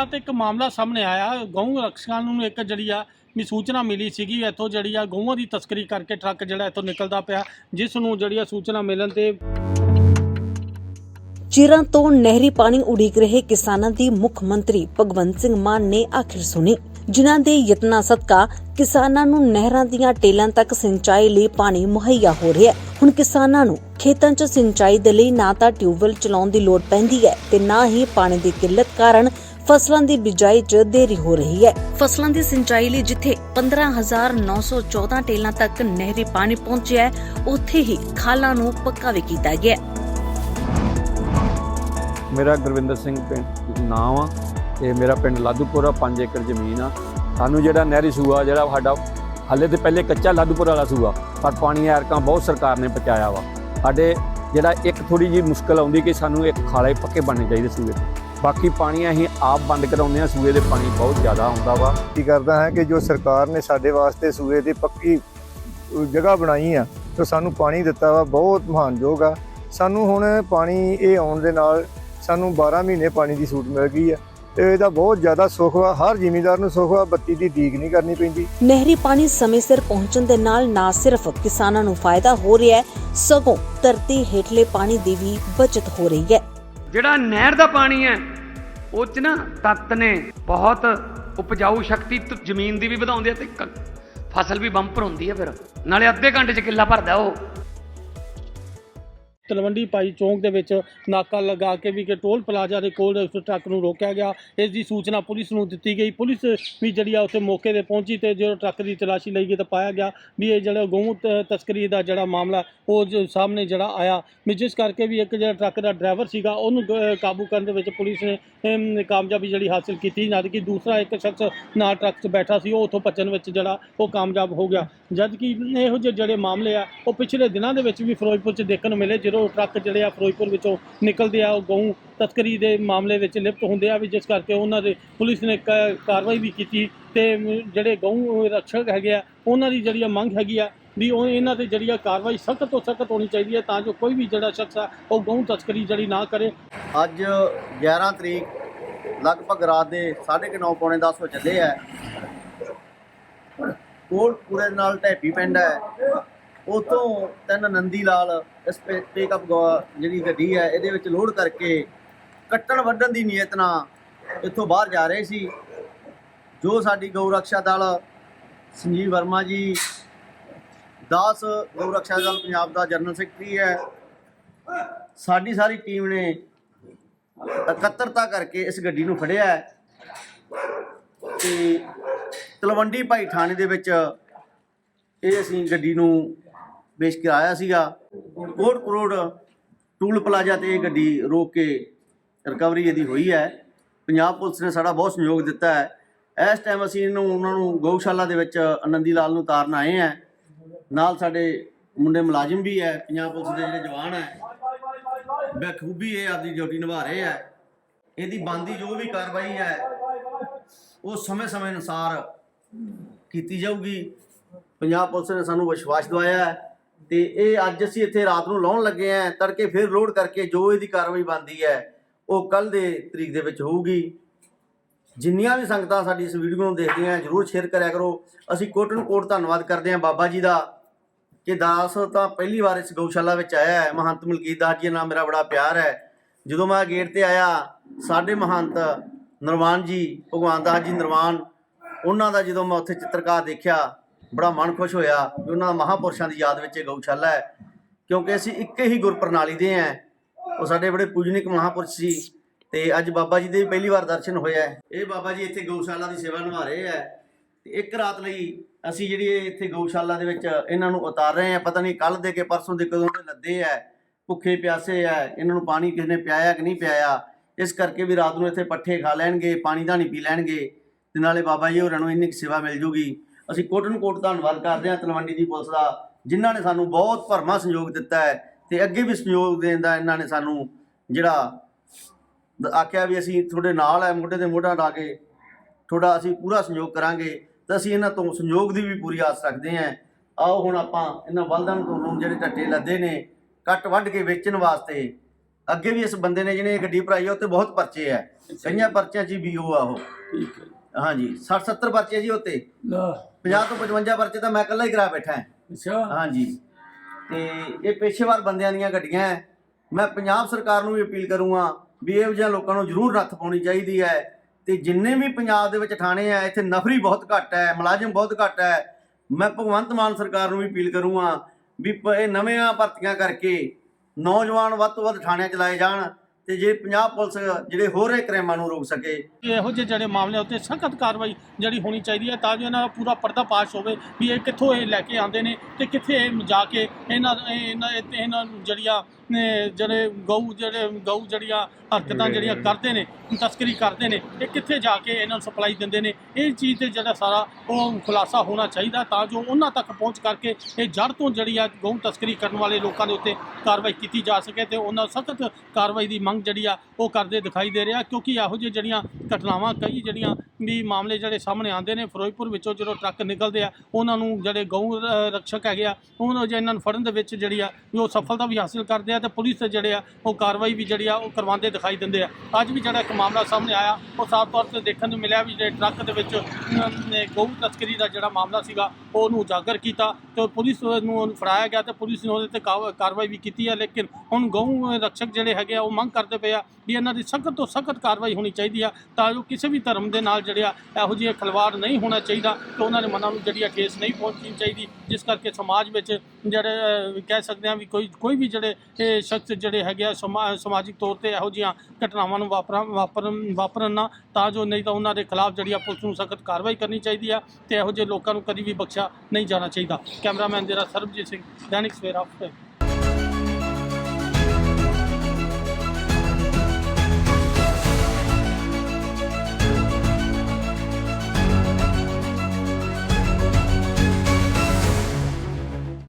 ਰਾਤ ਇੱਕ ਮਾਮਲਾ ਸਾਹਮਣੇ ਆਇਆ। ਗਊ ਰਕਸ਼ਕਾਂ ਨੂੰ ਇੱਕ ਜਿਹੜੀ ਆ ਵੀ ਸੂਚਨਾ ਮਿਲੀ ਸੀਗੀ, ਇੱਥੋਂ ਜਿਹੜੀ ਆ ਗਊਆਂ ਦੀ ਤਸਕਰੀ ਕਰਕੇ ਟਰੱਕ ਜਿਹੜਾ ਇੱਥੋਂ ਨਿਕਲਦਾ ਪਿਆ, ਜਿਸ ਨੂੰ ਜਿਹੜੀ ਆ ਸੂਚਨਾ ਮਿਲਣ ਤੇ ਚਿਰਾਂ ਤੋਂ ਨਹਿਰੀ ਪਾਣੀ ਉਡੀਕ ਰਹੇ ਕਿਸਾਨਾਂ ਦੀ ਮੁੱਖ ਮੰਤਰੀ ਭਗਵੰਤ ਸਿੰਘ ਮਾਨ ਨੇ ਆਖਿਰ ਸੁਣੀ। ਜਿਨ੍ਹਾਂ ਦੇ ਯਤਨਾਂ ਸਦਕਾ ਕਿਸਾਨਾਂ ਨੂੰ ਨਹਿਰਾਂ ਦੀਆਂ ਟੇਲਾਂ ਤੱਕ ਸਿੰਚਾਈ ਲਈ ਪਾਣੀ ਮੁਹੱਈਆ ਹੋ ਰਿਹਾ ਹੈ। ਹੁਣ ਕਿਸਾਨਾਂ ਨੂੰ ਖੇਤਾਂ 'ਚ ਸਿੰਚਾਈ ਦੇ ਲਈ ਨਾ ਤਾਂ ਟਿਊਬਵੈੱਲ ਚਲਾਉਣ ਦੀ ਲੋੜ ਪੈਂਦੀ ਹੈ ਤੇ ਨਾ ਹੀ ਪਾਣੀ ਦੀ ਕਿੱਲਤ ਕਾਰਨ ਫਸਲਾਂ ਦੀ ਬਿਜਾਈ 'ਚ ਦੇਰੀ ਹੋ ਰਹੀ ਹੈ। ਫਸਲਾਂ ਦੀ ਸਿੰਚਾਈ ਲਈ ਜਿੱਥੇ 15914 ਟੇਲਾਂ ਤੱਕ ਨਹਿਰੀ ਪਾਣੀ ਪਹੁੰਚਿਆ ਹੈ ਉੱਥੇ ਹੀ ਖਾਲਾਂ ਨੂੰ ਪੱਕਾ ਵੀ ਕੀਤਾ ਗਿਆ ਹੈ। ਮੇਰਾ ਗੁਰਵਿੰਦਰ ਸਿੰਘ ਪਿੰਡ ਨਾਮ ਆ ਤੇ ਮੇਰਾ ਪਿੰਡ ਲਾਦੂਪੁਰਾ 5 ਏਕੜ ਜ਼ਮੀਨ ਆ। ਸਾਨੂੰ ਜਿਹੜਾ ਨਹਿਰੀ ਸੂਆ ਜਿਹੜਾ ਸਾਡਾ ਹੱਲੇ ਤੇ ਪਹਿਲੇ ਕੱਚਾ ਲਾਦੂਪੁਰ ਵਾਲਾ ਸੂਆ ਪਰ ਪਾਣੀ ਐਰਕਾਂ ਬਹੁਤ ਸਰਕਾਰ ਨੇ ਪਹੁੰਚਾਇਆ ਵਾ। ਸਾਡੇ ਜਿਹੜਾ ਇੱਕ ਥੋੜੀ ਜੀ ਮੁਸ਼ਕਲ ਆਉਂਦੀ ਕਿ ਸਾਨੂੰ ਇੱਕ ਖਾਲੇ ਪੱਕੇ ਬਣਨੇ ਚਾਹੀਦੇ ਸੂਏ ਦੇ। ਬਾਕੀ ਪਾਣੀ ਅਸੀਂ ਆਪ ਬੰਦ ਕਰਾਉਂਦੇ ਆ ਸੂਏ ਦੇ ਪਾਣੀ ਬਹੁਤ ਜ਼ਿਆਦਾ ਆਉਂਦਾ ਵਾ। ਕੀ ਕਰਦਾ ਹੈ ਕਿ ਜੋ ਸਰਕਾਰ ਨੇ ਸਾਡੇ ਵਾਸਤੇ ਸੂਏ ਦੀ ਪੱਕੀ ਜਗ੍ਹਾ ਬਣਾਈ ਆ, ਤੇ ਸਾਨੂੰ ਪਾਣੀ ਦਿੱਤਾ ਵਾ, ਬਹੁਤ ਮਹਾਨਯੋਗ ਆ। ਸਾਨੂੰ ਹੁਣ ਪਾਣੀ ਇਹ ਆਉਣ ਦੇ ਨਾਲ ਸਾਨੂੰ 12 ਮਹੀਨੇ ਪਾਣੀ ਦੀ ਸੂਟ ਮਿਲ ਗਈ ਆ। ਇਹਦਾ ਬਹੁਤ ਜ਼ਿਆਦਾ ਸੁੱਖ ਵਾ ਹਰ ਜ਼ਿਮੀਂਦਾਰ ਨੂੰ ਸੁੱਖ ਵਾ ਬੱਤੀ ਦੀ ਡੀਕ ਨਹੀਂ ਕਰਨੀ ਪੈਂਦੀ। ਨਹਿਰੀ ਪਾਣੀ ਸਮੇਂ ਸਿਰ ਪਹੁੰਚਣ ਦੇ ਨਾਲ ਨਾ ਸਿਰਫ ਕਿਸਾਨਾਂ ਨੂੰ ਫਾਇਦਾ ਹੋ ਰਿਹਾ ਹੈ ਸਗੋਂ ਧਰਤੀ ਹੇਠਲੇ ਪਾਣੀ ਦੀ ਵੀ ਬਚਤ ਹੋ ਰਹੀ ਹੈ। ਜਿਹੜਾ ਨਹਿਰ ਦਾ ਪਾਣੀ ਹੈ ਉਹ ਚ ਨਾ ਤੱਤ ਨੇ ਬਹੁਤ ਉਪਜਾਊ ਸ਼ਕਤੀ ਜ਼ਮੀਨ ਦੀ ਵੀ ਵਧਾਉਂਦੇ ਆ ਤੇ ਫਸਲ ਵੀ ਬੰਪਰ ਹੁੰਦੀ ਹੈ ਫਿਰ। ਨਾਲੇ ਅੱਧੇ ਘੰਟੇ ਚ ਕਿੱਲਾ ਭਰਦਾ ਉਹ। ਤਲਵੰਡੀ ਪਾਈ ਚੌਂਕ ਦੇ ਵਿੱਚ ਨਾਕਾ ਲਗਾ ਕੇ ਵੀ ਕਿ ਟੋਲ ਪਲਾਜ਼ਾ ਦੇ ਕੋਲ ਉਸ ਟਰੱਕ ਨੂੰ ਰੋਕਿਆ ਗਿਆ। ਇਸ ਦੀ ਸੂਚਨਾ ਪੁਲਿਸ ਨੂੰ ਦਿੱਤੀ ਗਈ। ਪੁਲਿਸ ਵੀ ਜਿਹੜੀ ਆ ਉੱਥੇ ਮੌਕੇ ਤੇ ਪਹੁੰਚੀ ਤੇ ਜਦੋਂ ਟਰੱਕ ਦੀ ਤਲਾਸ਼ੀ ਲਈ ਗਈ ਤਾਂ ਪਾਇਆ ਗਿਆ ਵੀ ਇਹ ਜਿਹੜਾ ਗਊ ਤਸਕਰੀ ਦਾ ਜਿਹੜਾ ਮਾਮਲਾ, ਉਹ ਸਾਹਮਣੇ ਜਿਹੜਾ ਆਇਆ। ਵੀ ਜਿਸ ਕਰਕੇ ਵੀ ਇੱਕ ਜਿਹੜਾ ਟਰੱਕ ਦਾ ਡਰਾਈਵਰ ਸੀਗਾ, ਉਹਨੂੰ ਕਾਬੂ ਕਰਨ ਦੇ ਵਿੱਚ ਪੁਲਿਸ ਨੇ ਕਾਮਯਾਬੀ ਜਿਹੜੀ ਹਾਸਲ ਕੀਤੀ। ਜਦ ਕਿ ਦੂਸਰਾ ਇੱਕ ਸ਼ਖਸ ਨਾਲ ਟਰੱਕ 'ਚ ਬੈਠਾ ਸੀ, ਉਹ ਉੱਥੋਂ ਭੱਜਣ ਵਿੱਚ ਜਿਹੜਾ, ਉਹ ਕਾਮਯਾਬ ਹੋ ਗਿਆ। ਜਦ ਕਿ ਇਹੋ ਜਿਹੇ ਜਿਹੜੇ ਮਾਮਲੇ ਆ, ਉਹ ਪਿਛਲੇ ਦਿਨਾਂ ਦੇ ਵਿੱਚ ਵੀ ਫਿਰੋਜ਼ਪੁਰ 'ਚ ਦੇਖਣ ਨੂੰ ਮਿਲੇ, ਜਦੋਂ ਟਰੱਕ ਜਿਹੜੇ ਆ ਫਿਰੋਜ਼ਪੁਰ ਵਿੱਚੋਂ ਨਿਕਲਦੇ ਆ, ਉਹ ਗਊ ਤਸਕਰੀ ਦੇ ਮਾਮਲੇ ਵਿੱਚ ਲਿਪਤ ਹੁੰਦੇ ਆ ਵੀ ਜਿਸ ਕਰਕੇ ਉਹਨਾਂ ਦੇ ਪੁਲਿਸ ਨੇ ਕਾਰਵਾਈ ਵੀ ਕੀਤੀ ਤੇ ਜਿਹੜੇ ਗਊ ਰਕਸ਼ਕ ਹੈਗੇ ਆ, ਉਹਨਾਂ ਦੀ ਜਿਹੜੀ ਆ ਮੰਗ ਹੈਗੀ ਆ ਵੀ ਉਹ ਇਹਨਾਂ ਤੇ ਜਿਹੜੀ ਆ ਕਾਰਵਾਈ ਸਖਤ ਤੋਂ ਸਖਤ ਹੋਣੀ ਚਾਹੀਦੀ ਹੈ ਤਾਂ ਜੋ ਕੋਈ ਵੀ ਜਿਹੜਾ ਸ਼ਖਸ ਆ, ਉਹ ਗਊ ਤਸਕਰੀ ਜਿਹੜੀ ਨਾ ਕਰੇ। ਅੱਜ 11 ਤਰੀਕ, ਲਗਭਗ ਰਾਤ ਦੇ 9:30 ਪੌਣੇ 10 ਵਜੇ ਚੱਲੇ ਹੈ ਕੋਟਪੁਰੇ ਨਾਲ ਢੈਪੀ ਪਿੰਡ ਹੈ। ਉਤੋਂ ਤਿੰਨ ਨੰਦੀ ਲਾਲ ਇਸ ਪਿਕਅਪ ਜਿਹੜੀ ਗੱਡੀ ਹੈ, ਇਹਦੇ ਵਿੱਚ ਲੋਡ ਕਰਕੇ ਕੱਟਣ ਵੱਢਣ ਦੀ ਨੀਅਤ ਨਾਲ ਇੱਥੋਂ ਬਾਹਰ ਜਾ ਰਹੇ ਸੀ। ਜੋ ਸਾਡੀ ਗਊ ਰਕਸ਼ਾ ਦਲ ਸੰਜੀਵ ਵਰਮਾ ਜੀ, ਦਾਸ ਗਊ ਰਕਸ਼ਾ ਦਲ ਪੰਜਾਬ ਦਾ ਜਨਰਲ ਸੈਕਟਰੀ ਹੈ। ਸਾਡੀ ਸਾਰੀ ਟੀਮ ਨੇ ਇਕੱਤਰਤਾ ਕਰਕੇ ਇਸ ਗੱਡੀ ਨੂੰ ਫੜਿਆ ਹੈ। ਤੇ ਤਲਵੰਡੀ ਭਾਈ ਥਾਣੇ ਦੇ ਵਿੱਚ ਇਹ ਅਸੀਂ ਗੱਡੀ ਨੂੰ ਪੇਸ਼ ਕਰਾਇਆ ਸੀਗਾ। ਕੋਟ ਕਰੋੜ ਟੂਲ ਪਲਾਜ਼ਾ ਤੇ ਇਹ ਗੱਡੀ ਰੋਕ ਕੇ ਰਿਕਵਰੀ ਇਹਦੀ ਹੋਈ ਹੈ। ਪੰਜਾਬ ਪੁਲਿਸ ਨੇ ਸਾਡਾ ਬਹੁਤ ਸਹਿਯੋਗ ਦਿੱਤਾ ਹੈ। ਇਸ ਟਾਈਮ ਅਸੀਂ ਇਹਨੂੰ, ਉਹਨਾਂ ਨੂੰ ਗਊਸ਼ਾਲਾ ਦੇ ਵਿੱਚ ਆਨੰਦੀ ਲਾਲ ਨੂੰ ਤਾਰਨ ਆਏ ਹਾਂ। ਨਾਲ ਸਾਡੇ ਮੁੰਡੇ ਮੁਲਾਜ਼ਮ ਵੀ ਹੈ, ਪੰਜਾਬ ਪੁਲਿਸ ਦੇ ਜਿਹੜੇ ਜਵਾਨ ਹੈ। ਬਖੂਬੀ ਇਹ ਆਪਦੀ ਡਿਊਟੀ ਨਿਭਾ ਰਹੇ ਹੈ। ਇਹਦੀ ਬੰਦੀ ਜੋ ਵੀ ਕਾਰਵਾਈ ਹੈ, ਉਹ ਸਮੇਂ-ਸਮੇਂ ਅਨੁਸਾਰ ਕੀਤੀ ਜਾਊਗੀ। ਪੰਜਾਬ ਪੁਲਿਸ ਨੇ ਸਾਨੂੰ ਵਿਸ਼ਵਾਸ ਦਵਾਇਆ ਹੈ। ਤੇ ਇਹ ਅੱਜ ਅਸੀਂ ਇੱਥੇ ਰਾਤ ਨੂੰ ਲਾਉਣ ਲੱਗੇ ਆਂ ਤੜਕੇ ਫਿਰ ਲੋਡ ਕਰਕੇ ਜੋ ਇਹਦੀ ਕਾਰਵਾਈ ਬੰਦੀ ਹੈ, ਉਹ ਕੱਲ ਦੇ ਤਰੀਕ ਦੇ ਵਿੱਚ ਹੋਊਗੀ। ਜਿੰਨੀਆਂ ਵੀ ਸੰਗਤਾਂ ਸਾਡੀ ਇਸ ਵੀਡੀਓ ਨੂੰ ਦੇਖਦੀਆਂ ਜਰੂਰ ਸ਼ੇਅਰ ਕਰਿਆ ਕਰੋ। ਅਸੀਂ ਕੋਟ ਨੂੰ ਕੋਟ ਧੰਨਵਾਦ ਕਰਦੇ ਹਾਂ ਬਾਬਾ ਜੀ ਦਾ। ਕਿ ਦਾਸ ਤਾਂ ਪਹਿਲੀ ਵਾਰ ਇਸ ਗਊਸ਼ਾਲਾ ਵਿੱਚ ਆਇਆ ਹੈ। ਮਹੰਤ ਮਲਕੀਤ ਦਾਸ ਜੀ ਨਾਲ ਮੇਰਾ ਬੜਾ ਪਿਆਰ ਹੈ। ਜਦੋਂ ਮੈਂ ਗੇਟ ਤੇ ਆਇਆ, ਸਾਡੇ ਮਹੰਤ ਨਰਵਾਨ ਜੀ, ਭਗਵਾਨ ਦਾਸ ਜੀ ਨਰਵਾਨ, ਉਹਨਾਂ ਦਾ ਜਦੋਂ ਮੈਂ ਉੱਥੇ ਚਿੱਤਰਕਾਰ ਦੇਖਿਆ ਬੜਾ ਮਨ ਖੁਸ਼ ਹੋਇਆ ਕਿ ਉਹਨਾਂ ਮਹਾਪੁਰਸ਼ਾਂ ਦੀ ਯਾਦ ਵਿੱਚ ਇਹ ਗਊਸ਼ਾਲਾ ਹੈ, ਕਿਉਂਕਿ ਅਸੀਂ ਇੱਕ ਹੀ ਗੁਰਪ੍ਰਣਾਲੀ ਦੇ ਹਾਂ। ਉਹ ਸਾਡੇ ਬੜੇ ਪੂਜਨਿਕ ਮਹਾਪੁਰਸ਼ ਸੀ ਤੇ ਅੱਜ ਬਾਬਾ ਜੀ ਦੇ ਪਹਿਲੀ ਵਾਰ ਦਰਸ਼ਨ ਹੋਇਆ ਹੈ ਇਹ ਬਾਬਾ ਜੀ ਇੱਥੇ ਗਊਸ਼ਾਲਾ ਦੀ ਸੇਵਾ ਨਿਭਾ ਰਹੇ ਹੈ ਤੇ ਇੱਕ ਰਾਤ ਲਈ ਅਸੀਂ ਜਿਹੜੀ ਇੱਥੇ ਗਊਸ਼ਾਲਾ ਦੇ ਵਿੱਚ ਇਹਨਾਂ ਨੂੰ ਉਤਾਰ ਰਹੇ ਆ ਪਤਾ ਨਹੀਂ ਕੱਲ ਦੇ ਕੇ ਪਰਸੋਂ ਦੇ ਕਦੋਂ ਦੇ ਲੱਦੇ ਆ, ਭੁੱਖੇ ਪਿਆਸੇ ਆ, ਇਹਨਾਂ ਨੂੰ ਪਾਣੀ ਕਿਸ ਨੇ ਪਿਆਇਆ ਕਿ ਨਹੀਂ ਪਿਆਇਆ। ਇਸ ਕਰਕੇ ਵੀ ਰਾਤ ਨੂੰ ਇੱਥੇ ਪੱਠੇ ਖਾ ਲੈਣਗੇ, ਪਾਣੀ ਦਾ ਨਹੀਂ ਪੀ ਲੈਣਗੇ ਤੇ ਨਾਲੇ ਬਾਬਾ ਜੀ ਹੋਰਾਂ ਨੂੰ ਇੰਨੀ ਕੁ ਸੇਵਾ ਮਿਲ ਜੂਗੀ। ਅਸੀਂ ਕੋਟਨ ਕੋਟ ਧੰਨਵਾਦ ਕਰਦੇ ਹਾਂ ਤਲਵੰਡੀ ਦੀ ਪੁਲਿਸ ਦਾ ਜਿਨ੍ਹਾਂ ਨੇ ਸਾਨੂੰ ਬਹੁਤ ਭਰਮਾ ਸਹਿਯੋਗ ਦਿੱਤਾ ਹੈ ਤੇ ਅੱਗੇ ਵੀ ਸਹਿਯੋਗ ਦੇਣ ਦਾ ਇਹਨਾਂ ਨੇ ਸਾਨੂੰ ਜਿਹੜਾ ਦ- ਆਖਿਆ ਵੀ ਅਸੀਂ ਤੁਹਾਡੇ ਨਾਲ ਹੈ ਮੋਢੇ ਤੇ ਮੋਢਾ ਲਾ ਕੇ ਤੁਹਾਡਾ ਅਸੀਂ ਪੂਰਾ ਸਹਿਯੋਗ ਕਰਾਂਗੇ ਤਾਂ ਅਸੀਂ ਇਹਨਾਂ ਤੋਂ ਸਹਿਯੋਗ ਦੀ ਵੀ ਪੂਰੀ ਆਸ ਰੱਖਦੇ ਹਾਂ। ਆਓ ਹੁਣ ਆਪਾਂ ਇਹਨਾਂ ਬਲਦਾਂ ਤੋਂ ਨੂੰ ਜਿਹੜੇ ਢੱਟੇ ਲੱਦੇ ਨੇ ਕੱਟ ਵੱਢ ਕੇ ਵੇਚਣ ਵਾਸਤੇ। ਅੱਗੇ ਵੀ ਇਸ ਬੰਦੇ ਨੇ ਜਿਹਨੇ ਇਹ ਗੱਡੀ ਭਰਾਈ ਆ ਉੱਤੇ ਬਹੁਤ ਪਰਚੇ ਆ। ਕਈਆਂ ਪਰਚਿਆਂ 'ਚ ਆ ਉਹ। ਠੀਕ ਹੈ ਹਾਂਜੀ 60 70 ਪਰਚੇ ਜੀ ਉੱਤੇ। ਲਾ। 50 ਤੋਂ 55 ਪਰਚੇ ਤਾਂ ਮੈਂ ਇਕੱਲਾ ਹੀ ਕਰਾ ਬੈਠਾ ਹਾਂ। ਅੱਛਾ। ਹਾਂਜੀ। ਤੇ ਇਹ ਪੇਸ਼ੇਵਰ ਬੰਦਿਆਂ ਦੀਆਂ ਗੱਡੀਆਂ ਹੈ। ਮੈਂ ਪੰਜਾਬ ਸਰਕਾਰ ਨੂੰ ਵੀ ਅਪੀਲ ਕਰੂੰਗਾ ਵੀ ਇਹੋ ਜਿਹਾ ਲੋਕਾਂ ਨੂੰ ਜ਼ਰੂਰ ਨੱਥ ਪਾਉਣੀ ਚਾਹੀਦੀ ਹੈ। ਤੇ ਜਿੰਨੇ ਵੀ ਪੰਜਾਬ ਦੇ ਵਿੱਚ ਥਾਣੇ ਆ ਇੱਥੇ ਨਫਰੀ ਬਹੁਤ ਘੱਟ ਹੈ ਮੁਲਾਜ਼ਮ ਬਹੁਤ ਘੱਟ ਹੈ। ਮੈਂ ਭਗਵੰਤ ਮਾਨ ਸਰਕਾਰ ਨੂੰ ਵੀ ਅਪੀਲ ਕਰੂੰਗਾ ਵੀ ਇਹ ਨਵੀਆਂ ਭਰਤੀਆਂ ਕਰਕੇ ਨੌਜਵਾਨ ਵੱਧ ਤੋਂ ਵੱਧ ਥਾਣਿਆਂ ਚ ਲਾਏ ਜਾਣ। ਤੇ ਜੇ ਪੰਜਾਬ ਪੁਲਿਸ ਜਿਹੜੇ ਹੋਰ ਇਹ ਕ੍ਰਾਈਮਾਂ ਨੂੰ ਰੋਕ ਸਕੇ। ਇਹੋ ਜਿਹੇ ਜਿਹੜੇ ਮਾਮਲੇ ਉੱਤੇ ਸਖਤ ਕਾਰਵਾਈ ਜਿਹੜੀ ਹੋਣੀ ਚਾਹੀਦੀ ਹੈ ਤਾਂ ਜੋ ਇਹਨਾਂ ਦਾ ਪੂਰਾ ਪਰਦਾ ਪਾਸ਼ ਹੋਵੇ ਵੀ ਇਹ ਕਿੱਥੋਂ ਇਹ ਲੈ ਕੇ ਆਉਂਦੇ ਨੇ ਤੇ ਕਿੱਥੇ ਇਹ ਜਾ ਕੇ ਇਹਨਾਂ ਇਹਨਾਂ ਇਹਨਾਂ ਜਿਹੜੀਆਂ ਜਿਹੜੇ ਗਊ ਜਿਹੜੇ ਗਊ ਜਿਹੜੀਆਂ ਹਰਕਤਾਂ ਜਿਹੜੀਆਂ ਕਰਦੇ ਨੇ ਤਸਕਰੀ ਕਰਦੇ ਨੇ ਇਹ ਕਿੱਥੇ ਜਾ ਕੇ ਇਹਨਾਂ ਨੂੰ ਸਪਲਾਈ ਦਿੰਦੇ ਨੇ? ਇਹ ਚੀਜ਼ ਤੇ ਜਿਹੜਾ ਸਾਰਾ ਉਹ ਖੁਲਾਸਾ ਹੋਣਾ ਚਾਹੀਦਾ ਤਾਂ ਜੋ ਉਹਨਾਂ ਤੱਕ ਪਹੁੰਚ ਕਰਕੇ ਇਹ ਜੜ ਤੋਂ ਜਿਹੜੀ ਆ ਗਊ ਤਸਕਰੀ ਕਰਨ ਵਾਲੇ ਲੋਕਾਂ ਦੇ ਉੱਤੇ ਕਾਰਵਾਈ ਕੀਤੀ ਜਾ ਸਕੇ ਤੇ ਉਹਨਾਂ ਸਖਤ ਕਾਰਵਾਈ ਦੀ ਮੰਗ ਜਿਹੜੀ ਆ ਉਹ ਕਰਦੇ ਦਿਖਾਈ ਦੇ ਰਿਹਾ ਕਿਉਂਕਿ ਇਹੋ ਜਿਹੀ ਜਿਹੜੀਆਂ ਘਟਨਾਵਾਂ ਕਈ ਜਿਹੜੀਆਂ ਵੀ ਮਾਮਲੇ ਜਿਹੜੇ ਸਾਹਮਣੇ ਆਉਂਦੇ ਨੇ, ਫਿਰੋਜ਼ਪੁਰ ਵਿੱਚੋਂ ਜਦੋਂ ਟਰੱਕ ਨਿਕਲਦੇ ਆ, ਉਹਨਾਂ ਨੂੰ ਜਿਹੜੇ ਗਊ ਰਕਸ਼ਕ ਹੈਗੇ ਆ, ਉਹਨਾਂ ਜੇ ਇਹਨਾਂ ਨੂੰ ਫੜਨ ਦੇ ਵਿੱਚ ਜਿਹੜੀ ਆ, ਵੀ ਉਹ ਸਫਲਤਾ ਵੀ ਹਾਸਿਲ ਕਰਦੇ ਆ ਤੇ ਪੁਲਿਸ ਦੇ ਜਿਹੜੇ ਆ, ਉਹ ਕਾਰਵਾਈ ਵੀ ਜਿਹੜੀ ਆ, ਉਹ ਕਰਵਾਉਂਦੇ ਦਿਖਾਈ ਦਿੰਦੇ ਆ। ਅੱਜ ਵੀ ਜਿਹੜਾ ਇੱਕ ਮਾਮਲਾ ਸਾਹਮਣੇ ਆਇਆ, ਉਹ ਸਾਫ਼ ਤੌਰ ਤੇ ਦੇਖਣ ਨੂੰ ਮਿਲਿਆ ਵੀ ਜਿਹੜੇ ਟਰੱਕ ਦੇ ਵਿੱਚ ਗਊ ਤਸਕਰੀ ਦਾ ਜਿਹੜਾ ਮਾਮਲਾ ਸੀਗਾ ਉਹਨੂੰ ਉਜਾਗਰ ਕੀਤਾ ਤੇ ਪੁਲਿਸ ਨੂੰ ਉਹਨੂੰ ਫੜਾਇਆ ਗਿਆ ਤੇ ਪੁਲਿਸ ਨੇ ਉਹਦੇ ਤੇ ਕਾਵ- ਕਾਰਵਾਈ ਵੀ ਕੀਤੀ ਹੈ, ਲੇਕਿਨ ਹੁਣ ਗਊ ਰਕਸ਼ਕ ਜਿਹੜੇ ਹੈਗੇ ਆ, ਉਹ ਮੰਗ ਕਰਦੇ ਪਏ ਆ ਵੀ ਇਹਨਾਂ ਦੀ ਸਖਤ ਤੋਂ ਸਖਤ ਕਾਰਵਾਈ ਹੋਣੀ ਚਾਹੀਦੀ ਆ, ਤਾਂ ਜੋ ਕਿਸੇ ਵੀ ਧਰਮ ਦੇ ਨਾਲ ਜਿਹੜੇ ਆ, ਇਹੋ ਜਿਹੇ ਖਿਲਵਾੜ ਨਹੀਂ ਹੋਣਾ ਚਾਹੀਦਾ ਤੇ ਉਹਨਾਂ ਦੇ ਮਨਾਂ ਨੂੰ ਜਿਹੜੀ ਆ ਠੇਸ ਨਹੀਂ ਪਹੁੰਚਣੀ ਚਾਹੀਦੀ, ਜਿਸ ਕਰਕੇ ਸਮਾਜ ਵਿੱਚ ਜਿਹੜੇ ਕਹਿ ਸਕਦੇ ਆ ਵੀ ਕੋਈ ਕੋਈ ਵੀ ਜਿਹੜੇ ਇਹ ਸ਼ਖਸ ਜਿਹੜੇ ਹੈਗੇ ਆ, ਸਮਾ- ਸਮਾਜਿਕ ਤੌਰ ਤੇ ਇਹੋ ਜਿਹੀਆਂ ਘਟਨਾਵਾਂ ਨੂੰ ਵਾਪਰਾਂ, ਵਾਪਰਨ ਵਾਪਰਨ ਨਾ, ਤਾਂ ਜੋ ਨਹੀਂ ਤਾਂ ਉਹਨਾਂ ਦੇ ਖਿਲਾਫ ਜਿਹੜੀ ਆ ਪੁਲਿਸ ਨੂੰ ਸਖਤ ਕਾਰਵਾਈ ਕਰਨੀ ਚਾਹੀਦੀ ਆ ਤੇ ਇਹੋ ਜਿਹੇ ਲੋਕਾਂ ਨੂੰ ਕਦੀ ਵੀ ਬਖਸ਼ ਬਖਸ਼ਿਆ ਨਹੀਂ ਜਾਣਾ ਚਾਹੀਦਾ। ਕੈਮਰਾਮੈਨ ਜਿਹੜਾ ਸਰਬਜੀਤ ਸਿੰਘ ਦੈਨਿਕ ਸਵੇਰਾ